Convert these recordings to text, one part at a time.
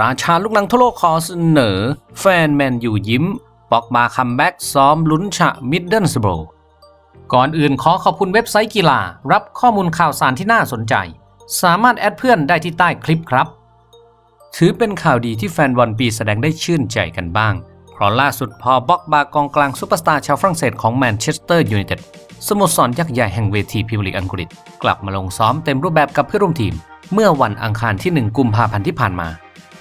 ราชาลูกหนังทั่วโลกขอเสนอ แฟนแมนยูยิ้มปอกบาคัมแบ็กซ้อมลุ้นฉะมิดเดิลสโบรก่อนอื่นขอขอบคุณเว็บไซต์กีฬา รับข้อมูลข่าวสารที่น่าสนใจ สามารถแอดเพื่อนได้ที่ใต้คลิปครับ ถือเป็นข่าวดีที่แฟนบอลปีแสดงได้ชื่นใจกันบ้าง เพราะล่าสุดพอบ็อกบากองกลางซูเปอร์สตาร์ชาวฝรั่งเศสของแมนเชสเตอร์ยูไนเต็ดสโมสรยักษ์ใหญ่แห่งเวทีพรีเมียร์ลีกอังกฤษ กลับมาลงซ้อมเต็มรูปแบบกับเพื่อนร่วมทีม เมื่อวันอังคารที่ 1 กุมภาพันธ์ที่ผ่านมา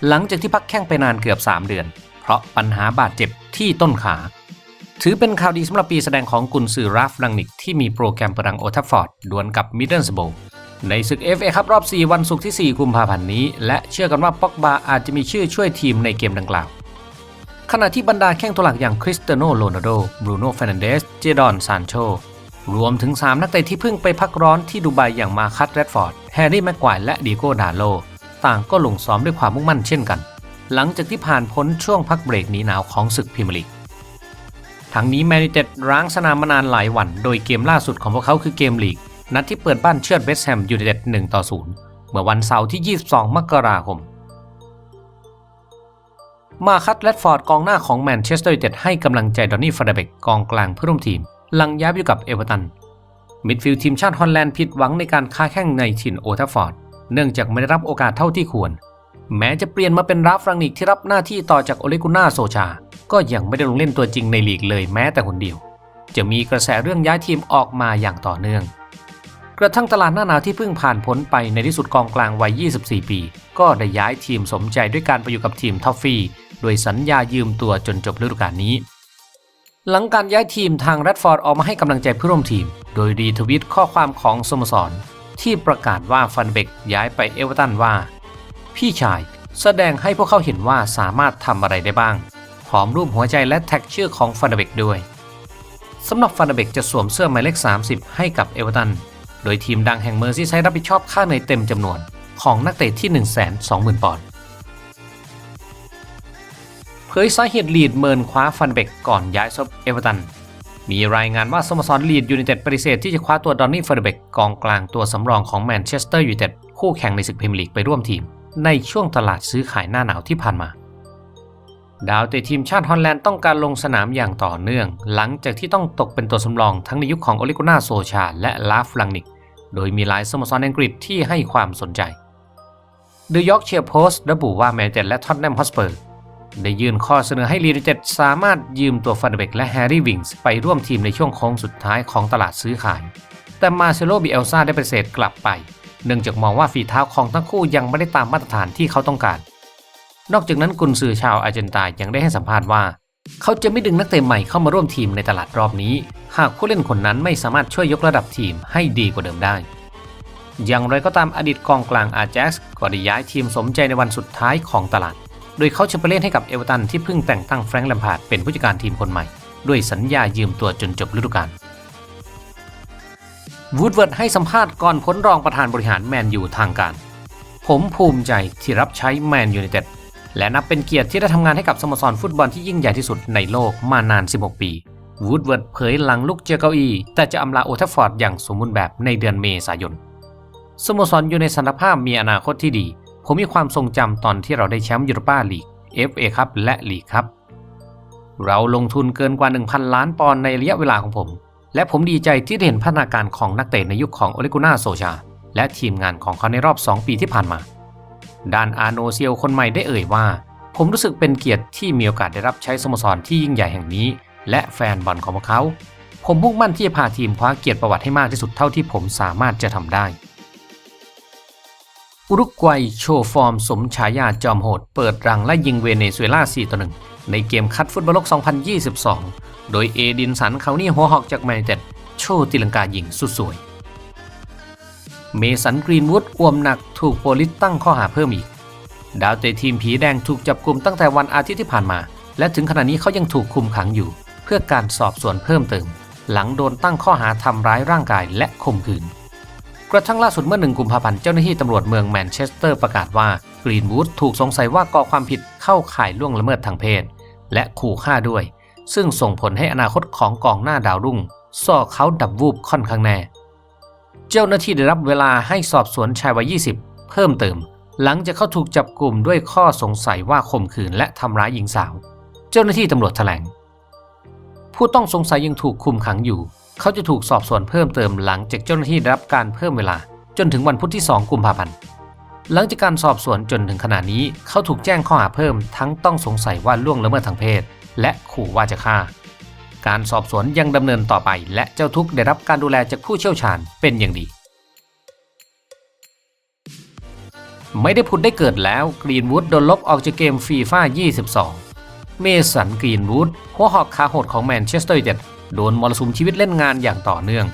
หลังจากที่พักแข้งไปนานเกือบ 3 เดือน เพราะปัญหาบาดเจ็บที่ต้นขา ถือเป็นข่าวดีสำหรับปีแสดงของกุนซือราฟรังนิกที่มีโปรแกรมประดังโอทัฟฟอร์ดดวลกับมิดเดิลสโบในศึก FA ครับรอบ 4 วันศุกร์ที่ 4 กุมภาพันธ์นี้ และเชื่อกันว่าป็อกบาอาจจะมีชื่อช่วยทีมในเกมดังกล่าว ขณะที่บรรดาแข้งตัวหลักอย่างคริสเตโนโรนัลโด บรูโน่เฟรนันเดส เจดอนซานโช รวมถึง 3 นักเตะที่เพิ่งไปพักร้อนที่ดูไบอย่างมาคัตแรดฟอร์ด แฮร์รี่แม็กควายและดีโก้ดาโล ต่างก็ลงซ้อมด้วยความมุ่งมั่นเช่นกัน หลังจากที่ผ่านพ้นช่วงพักเบรกหนีหนาวของศึกพรีเมียร์ลีกทั้งนี้แมนยูเต็ดร้างสนามมานานหลายวัน โดยเกมล่าสุดของพวกเขาคือเกมลีก นัดที่เปิดบ้านเชือดเวสต์แฮมยูไนเต็ด1ต่อ0เมื่อวันเสาร์ที่ 22 มกราคม มาคัตแรดฟอร์ดกองหน้าของแมนเชสเตอร์ยูไนเต็ดให้กำลังใจดอนนี่ฟาเดเบกกองกลางเพื่อนร่วมทีม หลังย้ายไปอยู่กับเอเวอร์ตันมิดฟิลด์ทีมชาติฮอลแลนด์ผิดหวังในการค้าแข่งในถิ่นโอทัฟฟอร์ด เนื่องจากไม่ได้รับโอกาสเท่าที่ควร แม้จะเปลี่ยนมาเป็นราฟรังนิกที่รับหน้าที่ต่อจากโอเลกุน่าโซชา ก็ยังไม่ได้ลงเล่นตัวจริงในลีกเลยแม้แต่คนเดียว จะมีกระแสเรื่องย้ายทีมออกมาอย่างต่อเนื่อง กระทั่งตลาดหน้าหนาวที่เพิ่งผ่านพ้นไปในที่สุดกองกลางวัย 24 ปี ก็ได้ย้ายทีมสมใจด้วยการไปอยู่กับทีมทอฟฟี่โดยสัญญายืมตัวจนจบฤดูกาลนี้หลังการย้ายทีมทางแรดฟอร์ดออกมาให้กำลังใจเพื่อร่วมทีม โดยรีทวิตข้อความของสโมสร ที่ประกาศว่าฟันเบกย้ายไปเอเวอร์ตันว่า พี่ชายแสดงให้พวกเขาเห็นว่าสามารถทำอะไรได้บ้าง พร้อมรูปหัวใจและแท็กชื่อของฟันเบกด้วยสำหรับฟันเบกจะสวมเสื้อหมายเลข 30 ให้กับเอเวอร์ตัน โดยทีมดังแห่งเมอร์ซีไซด์รับผิดชอบค่าเหนื่อยเต็มจำนวนของนักเตะที่ 120,000 ปอนด์เผยสาเหตุลีดเมินคว้าฟันเบกก่อนย้ายซบเอเวอร์ตัน มีรายงานว่าสโมสรลีดยูไนเต็ดปฏิเสธที่จะคว้าตัวดอนนี่เฟันเบกกองกลางตัวสำรองของแมนเชสเตอร์ยูไนเต็ดคู่แข่งในศึกพรีเมียร์ลีกไปร่วมทีม ในช่วงตลาดซื้อขายหน้าหนาวที่ผ่านมาดาวเตะทีมชาติฮอลแลนด์ต้องการลงสนามอย่างต่อเนื่อง หลังจากที่ต้องตกเป็นตัวสำรองทั้งในยุคของโอลิโกนาโซชา และลาฟลังนิก โดยมีหลายสโมสรอังกฤษที่ให้ความสนใจ The Yorkshire Post ระบุว่าแมนเชสเตอร์และท็อตแนมฮอสเปอร์ ได้ยื่นข้อเสนอให้ลีดเต็ดสามารถยืมตัวฟันเบกและแฮร์รี่วิงส์ไปร่วมทีมในช่วงโค้งสุดท้ายของตลาดซื้อขาย แต่มาเซโลบิเอลซาได้ปฏิเสธกลับไป เนื่องจากมองว่าฝีเท้าของทั้งคู่ยังไม่ได้ตามมาตรฐานที่เขาต้องการ นอกจากนั้นกุนซือชาวอาร์เจนตายังได้ให้สัมภาษณ์ว่า เขาจะไม่ดึงนักเตะใหม่เข้ามาร่วมทีมในตลาดรอบนี้ หากผู้เล่นคนนั้นไม่สามารถช่วยยกระดับทีมให้ดีกว่าเดิมได้อย่างไรก็ตามอดีตกองกลางอาร์แจ็กซ์ก็ได้ย้ายทีมสมใจในวันสุดท้ายของตลาด โดยเขาจะไปเล่นให้กับเอเวอร์ตันที่เพิ่งแต่งตั้งแฟรงค์ลมพาร์ดเป็นผู้จัดการทีมคนใหม่ ด้วยสัญญายืมตัวจนจบฤดูกาลวูดเวิร์ดให้สัมภาษณ์ก่อนพ้นรองประธานบริหารแมนยูทางการ ผมภูมิใจที่รับใช้แมนยูไนเต็ดและนับเป็นเกียรติที่ได้ทำงานให้กับสโมสรฟุตบอลที่ยิ่งใหญ่ที่สุดในโลกมานาน 16 ปีวูดเวิร์ดเผยหลังลุกเจอเก้าอี้แต่จะอำลาโอทัฟฟอร์ดอย่างสมบูรณ์แบบในเดือนเมษายนสโมสรอยู่ในสถานภาพมีอนาคตที่ดี ผมมีความทรงจำตอนที่เราได้แชมป์ยูโรปาลีก FA ครับและลีกครับ เราลงทุนเกินกว่า 1,000 ล้านปอนด์ในระยะเวลาของผม และผมดีใจที่ได้เห็นพัฒนาการของนักเตะในยุคของโอเลกุน่าโซชา และทีมงานของเขาในรอบ 2 ปีที่ผ่านมา ด้านอาโนเซียวคนใหม่ได้เอ่ยว่า ผมรู้สึกเป็นเกียรติที่มีโอกาสได้รับใช้สโมสรที่ยิ่งใหญ่แห่งนี้ และแฟนบอลของพวกเขา ผมมุ่งมั่นที่จะพาทีมคว้าเกียรติประวัติให้มากที่สุดเท่าที่ผมสามารถจะทำได้ อุรุกวัยโชว์ฟอร์มสมฉายาจอมโหด เปิดรังและยิงเวเนซุเอลา4ต่อ1ในเกมคัดฟุตบอลโลก 2022 โดยเอดินสันเขานี่หัวหอกจากแมนยูไนเต็ดโชว์ตีลังกายิงสุดสวย เมสันกรีนวูดอวมหนักถูกโปลิสตั้งข้อหาเพิ่มอีก ดาวเตะทีมผีแดงถูกจับกลุ่มตั้งแต่วันอาทิตย์ที่ผ่านมา และถึงขณะนี้เขายังถูกคุมขังอยู่ เพื่อการสอบสวนเพิ่มเติม หลังโดนตั้งข้อหาทำร้ายร่างกายและข่มขืน กระทั่งล่าสุดเมื่อหนึ่งกุมภาพันธ์เจ้าหน้าที่ตำรวจเมืองแมนเชสเตอร์ประกาศว่ากรีนวูดถูกสงสัยว่าก่อความผิดเข้าข่ายล่วงละเมิดทางเพศ และขู่ฆ่าด้วย ซึ่งส่งผลให้อนาคตของกองหน้าดาวรุ่งส่อเขาดับวูบค่อนข้างแน่ เจ้าหน้าที่ได้รับเวลาให้สอบสวนชายวัย 20 เพิ่มเติม หลังจากเขาถูกจับกลุ่มด้วยข้อสงสัยว่าข่มขืนและทำร้ายหญิงสาว เจ้าหน้าที่ตำรวจแถลง ผู้ต้องสงสัยยังถูกคุมขังอยู่ เขาจะถูกสอบสวนเพิ่มเติมหลังจากเจ้าหน้าที่ได้รับการเพิ่มเวลา จนถึงวันพุธที่ 2 กุมภาพันธ์หลังจากการสอบสวนจนถึงขณะนี้ เขาถูกแจ้งข้อหาเพิ่มทั้งต้องสงสัยว่าล่วงละเมิดทางเพศ และขู่ว่าจะฆ่า การสอบสวนยังดำเนินต่อไป และเจ้าทุกได้รับการดูแลจากผู้เชี่ยวชาญเป็นอย่างดี ไม่ได้ผุดได้เกิดแล้วกรีนวูดโดนลบออกจากเกมฟีฟ่า22 เมสันกรีนวูดหัวหอกขาโหดของแมนเชสเตอร์ยูไนเต็ด โดนมรสุมชีวิตเล่นงานอย่างต่อเนื่อง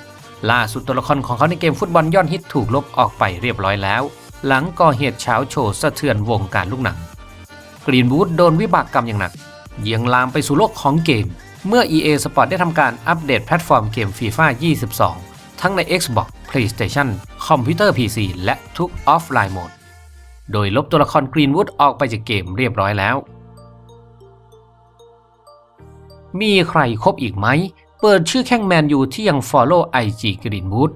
ล่าสุดตัวละครของเขาในเกมฟุตบอลยอดฮิตถูกลบออกไปเรียบร้อยแล้ว หลังก่อเหตุเช้าโชว์สะเทือนวงการลูกหนัง กรีนวูดโดนวิบากกรรมอย่างหนักยังลามไปสู่โลกของเกม เมื่อ EA Sport ได้ทำการอัปเดตแพลตฟอร์มเกม FIFA 22 ทั้งใน Xbox PlayStation คอมพิวเตอร์ PC และทุกออฟไลน์โหมด โดยลบตัวละครกรีนวูดออกไปจากเกมเรียบร้อยแล้วมีใครครบอีกไหม เปิดชื่อแข้งแมนยูที่ยัง Follow IG Greenwood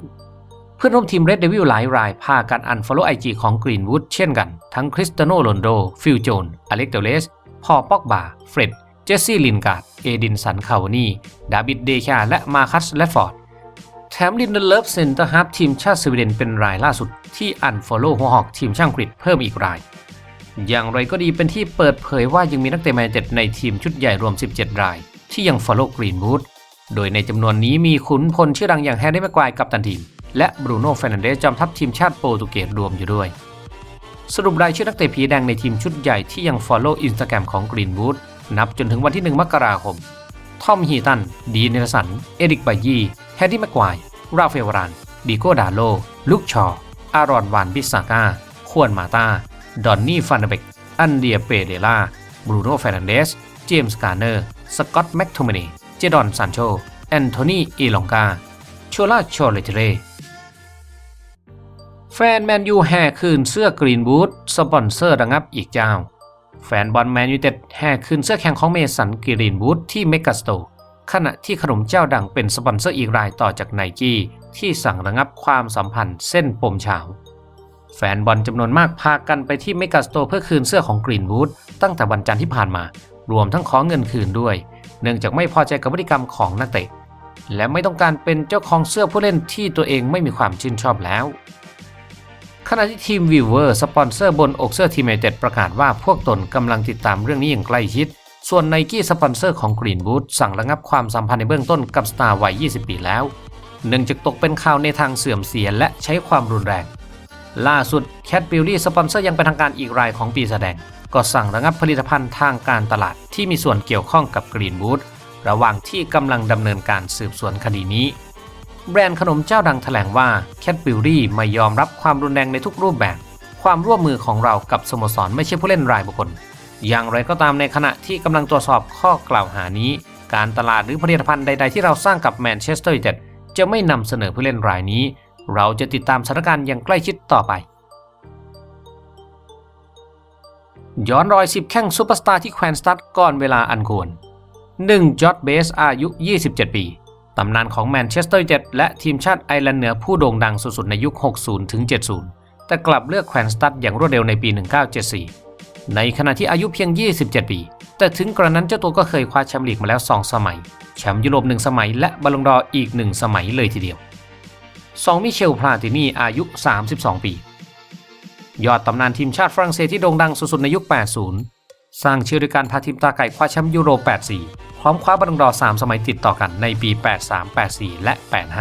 เพื่อนร่วมทีม Red Devil หลายราย พากันอัน Follow IG ของ Greenwood เช่นกัน ทั้งคริสเตโนโรนโด ฟิลโจน อเล็กเดเลส พอปอกบา เฟร็ด เจสซี่ลินการ์ด เอดินสันคาวานีดาบิดเดชาและมาคัสแลดฟอร์ด แถมลินเดเลฟเซนเตอร์ฮับทีมชาติสวีเดนเป็นรายล่าสุดที่อัน Follow หัวหอกทีมช่างกรีกเพิ่มอีกรายอย่างไรก็ดีเป็นที่เปิดเผยว่ายังมีนักเตะแมนเต็ดในทีมชุดใหญ่รวม 17 ราย ที่ยัง Follow Greenwood โดยในจำนวนนี้มีขุนพลชื่อดังอย่างแฮร์รี่แม็กควายกับตันทีม และบรูโน่เฟรนันเดสจอมทัพทีมชาติโปรตุเกสรวมอยู่ด้วย สรุปรายชื่อนักเตะผีแดงในทีมชุดใหญ่ที่ยัง Follow Instagram ของ Greenwood นับจนถึงวันที่ 1 มกราคม ทอมฮีตัน ดีเนลสัน เอริกไบยี่แฮร์รี่แม็กควาย ราฟเฟลวาราน ดิโกดาโล ลุกชอ อารอนวานบิสซาก้า ควนมาตา ดอนนี่ฟันเบก อันเดียเปเดล่า บรูโน่เฟรนันเดส เจมส์การ์เนอร์ สกอตต์แม็กโทมินี เจดอนซานโช แอนโทนีอีลองกาโชลาโชเลเทเรแฟนแมนยูแห่คืนเสื้อกรีนบูธสปอนเซอร์ระงับอีกเจ้า แฟนบอลแมนยูเต็ดแห่คืนเสื้อแข่งของเมสันกรีนบูธที่เมกาสโตขณะที่ขนมเจ้าดังเป็นสปอนเซอร์อีกรายต่อจากไนกี้ที่สั่งระงับความสัมพันธ์เส้นปมเฉาแฟนบอลจำนวนมากพากันไปที่เมกาสโตเพื่อคืนเสื้อของกรีนบูธตั้งแต่วันจันทร์ที่ผ่านมา รวมทั้งขอเงินคืนด้วย เนื่องจากไม่พอใจกับพฤติกรรมของนักเตะ และไม่ต้องการเป็นเจ้าของเสื้อผู้เล่นที่ตัวเองไม่มีความชื่นชอบแล้ว ขณะที่ทีมวิวเวอร์สปอนเซอร์บนอกเสื้อทีมเมเต็ดประกาศว่าพวกตนกำลังติดตามเรื่องนี้อย่างใกล้ชิด ส่วนไนกี้สปอนเซอร์ของกรีนบูธสั่งระงับความสัมพันธ์ในเบื้องต้นกับสตาร์วัย 20 ปีแล้ว เนื่องจากตกเป็นข่าวในทางเสื่อมเสียและใช้ความรุนแรง ล่าสุดแคทบิลลี่สปอนเซอร์ยังเป็นทางการอีกรายของปีแสดง ก็สั่งระงับผลิตภัณฑ์ทางการตลาดที่มีส่วนเกี่ยวข้องกับกรีนบูธระหว่างที่กำลังดำเนินการสืบสวนคดีนี้ แบรนด์ขนมเจ้าดังแถลงว่าแคทบิลลี่ไม่ยอมรับความรุนแรงในทุกรูปแบบ ความร่วมมือของเรากับสโมสรไม่ใช่ผู้เล่นรายบุคคล อย่างไรก็ตามในขณะที่กำลังตรวจสอบข้อกล่าวหานี้ การตลาดหรือผลิตภัณฑ์ใด ๆ ที่เราสร้างกับแมนเชสเตอร์ยูไนเต็ดจะไม่นำเสนอผู้เล่นรายนี้ เราจะติดตามสถานการณ์อย่างใกล้ชิดต่อไป ย้อนรอย10แข้งซูเปอร์สตาร์ที่แควนสตัดก่อนเวลาอันควร 1. จอร์ดเบสอายุ 27 ปี ตำนานของแมนเชสเตอร์เต็ดและทีมชาติไอร์แลนด์เหนือผู้โด่งดังสุดๆในยุค 60 ถึง 70 แต่กลับเลือกแควนสตัดอย่างรวดเร็วในปี 1974 ในขณะที่อายุเพียง 27 ปี แต่ถึงกระนั้นเจ้าตัวก็เคยคว้าแชมป์ลีกมาแล้ว 2 สมัย แชมป์ยุโรป 1 สมัย และบอลลงดอร์อีก 1 สมัยเลยทีเดียว 2. มิเชล พลาตินีอายุ 32 ปี ยอดตำนานทีมชาติฝรั่งเศสที่โด่งดังสุดๆในยุค 80 สร้างชื่อด้วยการพาทีมตาไก่คว้าแชมป์ยูโร 84 พร้อมคว้าบอลลงดอร์3สมัยติดต่อกันในปี 83 84 และ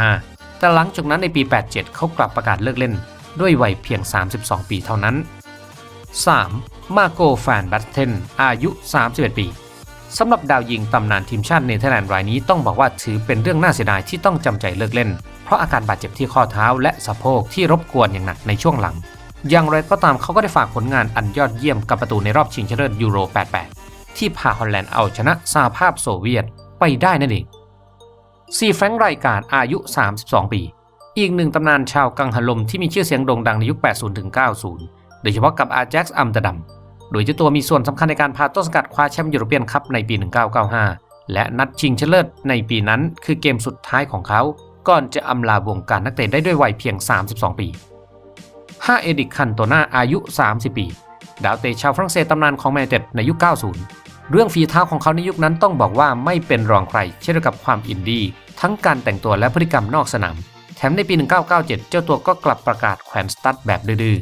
85 แต่หลังจากนั้นในปี 87 เขากลับประกาศเลิกเล่น ด้วยวัยเพียง 32 ปีเท่านั้น 3. มาโกแฟนบัตเทนอายุ 31 ปีสำหรับดาวยิงตำนานทีมชาติเนเธอร์แลนด์รายนี้ต้องบอกว่าถือเป็นเรื่องน่าเสียดายที่ต้องจำใจเลิกเล่น เพราะอาการบาดเจ็บที่ข้อเท้าและสะโพกที่รบกวนอย่างหนักในช่วงหลัง อย่างไรก็ตามเขาก็ได้ฝากผลงานอันยอดเยี่ยมกับประตูในรอบชิงชนะเลิศยูโร 88 ที่พาฮอลแลนด์เอาชนะสหภาพโซเวียตไปได้นั่นเองซีแฟรงค์ไรการอายุ 32 ปี อีกหนึ่งตำนานชาวกังหันลมที่มีชื่อเสียงโด่งดังในยุค 80-90 โดยเฉพาะกับอาแจ็กซ์อัมสเตอร์ดัม โดยเจ้าตัวมีส่วนสำคัญในการพาต้นสกัดคว้าแชมป์ยูโรเปียนคัพในปี 1995 และนัดชิงชนะเลิศในปีนั้นคือเกมสุดท้ายของเขา ก่อนจะอำลาวงการนักเตะได้ด้วยวัยเพียง 32 ปี 5 เอดิกคันโตนาอายุ 30 ปี ดาวเตะชาวฝรั่งเศสตำนานของแมนเต็ดในยุค 90 เรื่องฝีเท้าของเขาในยุคนั้นต้องบอกว่าไม่เป็นรองใคร เช่นกับความอินดี้ทั้งการแต่งตัวและพฤติกรรมนอกสนาม แถมในปี 1997 เจ้าตัวก็กลับประกาศแขวนสตั๊ดแบบดื้อ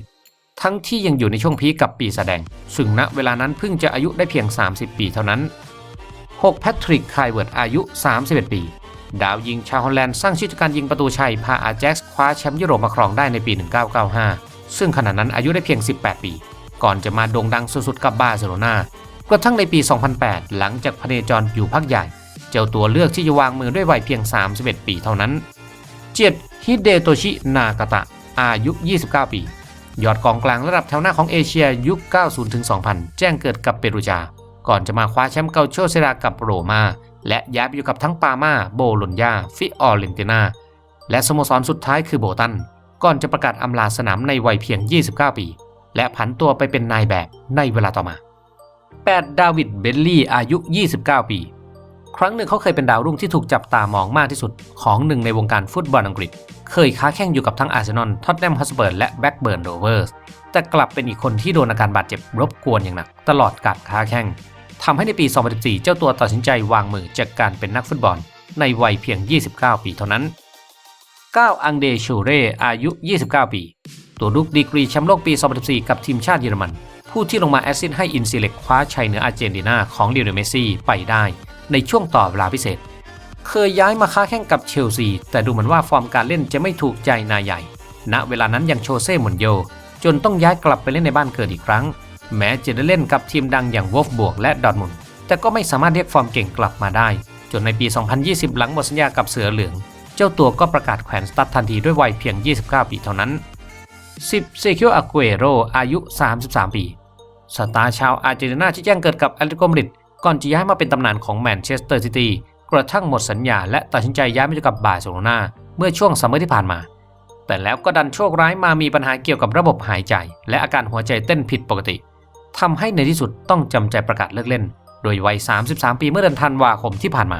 ทั้งที่ยังอยู่ในช่วงพีกับปีแสดง ซึ่งณเวลานั้นเพิ่งจะอายุได้เพียง 30 ปีเท่านั้น 6 แพทริก ไคลเวิร์ด อายุ 31 ปี ดาวยิงชาวฮอลแลนด์สร้างชื่อจากการยิงประตูชัย พาอาแจ็กซ์คว้าแชมป์ยุโรปมาครองได้ในปี 1995 ซึ่งขณะนั้นอายุได้เพียง 18 ปี ก่อนจะมาโด่งดังสุดๆกับบาร์เซโลนากระทั่งในปี 2008 หลังจากพเนจรอยู่พักใหญ่ เจ้าตัวเลือกที่จะวางมือด้วยวัยเพียง 31 ปีเท่านั้น 7. ฮิเดโตชิ นากาตะ อายุ 29 ปี ยอดกองกลางระดับแถวหน้าของเอเชียยุค 90-2000 แจ้งเกิดกับเปรูจา ก่อนจะมาคว้าแชมป์เกาโชเซรากับโรมา และย้ายไปอยู่กับทั้งปามา โบโลญญา ฟิออเรนตินา และสโมสรสุดท้ายคือโบตัน ก่อนจะประกาศอำลาสนามในวัยเพียง 29 ปี และผันตัวไปเป็นนายแบบในเวลาต่อมา 8. ดาวิดเบลลี่อายุ 29 ปี ครั้งหนึ่งเขาเคยเป็นดาวรุ่งที่ถูกจับตามองมากที่สุดของหนึ่งในวงการฟุตบอลอังกฤษ เคยค้าแข่งอยู่กับทั้งอาร์เซนอล ท็อตแนม ฮอสเบิร์และแบ็กเบิร์นโรเวอร์ส แต่กลับเป็นอีกคนที่โดนอาการบาดเจ็บรบกวนอย่างหนัก ตลอดการค้าแข่งทำให้ในปี 2014 เจ้าตัวตัดสินใจวางมือจากการเป็นนักฟุตบอล ในวัยเพียง 29 ปีเท่านั้น 9. อังเดชูเร่อายุ 29 ปี ตัวลุกดีกรีแชมป์โลกปี 2014 กับทีมชาติเยอรมัน ผู้ที่ลงมาแอสซิสให้อินซีเล็กคว้าชัยเหนืออาร์เจนตินาของลิโอเนเมซี่ไปได้ ในช่วงต่อเวลาพิเศษ เคยย้ายมาค้าแข่งกับเชลซี แต่ดูเหมือนว่าฟอร์มการเล่นจะไม่ถูกใจนายใหญ่ ณเวลานั้นยังโชเซ่หมุนโย จนต้องย้ายกลับไปเล่นในบ้านเกิดอีกครั้ง แม้จะได้เล่นกับทีมดังอย่างวอลฟบวกและดอร์ทมุนแต่ก็ไม่สามารถเรียกฟอร์มเก่งกลับมาได้ จนในปี 2020 หลังหมดสัญญากับเสือเหลือง จ้าตัวก็ประกาศแขวนสตั๊ดทันทีด้วยวัยเพียง 29 ปีเท่านั้น 10. เซคิโออากุเอโรอายุ 33 ปีสตาร์ชาวอาร์เจนตินาที่แจ้งเกิดกับแอตเลติโกมาดริดก่อนจะย้ายมาเป็นตำนานของแมนเชสเตอร์ซิตี้กระทั่งหมดสัญญาและตัดสินใจย้ายมาอยู่กับบาร์เซโลนาเมื่อช่วงซัมเมอร์ที่ผ่านมา แต่แล้วก็ดันโชคร้ายมามีปัญหาเกี่ยวกับระบบหายใจ และอาการหัวใจเต้นผิดปกติทำให้ในที่สุดต้องจำใจประกาศเลิกเล่น โดยวัย 33 ปีเมื่อเดือนธันวาคมที่ผ่านมา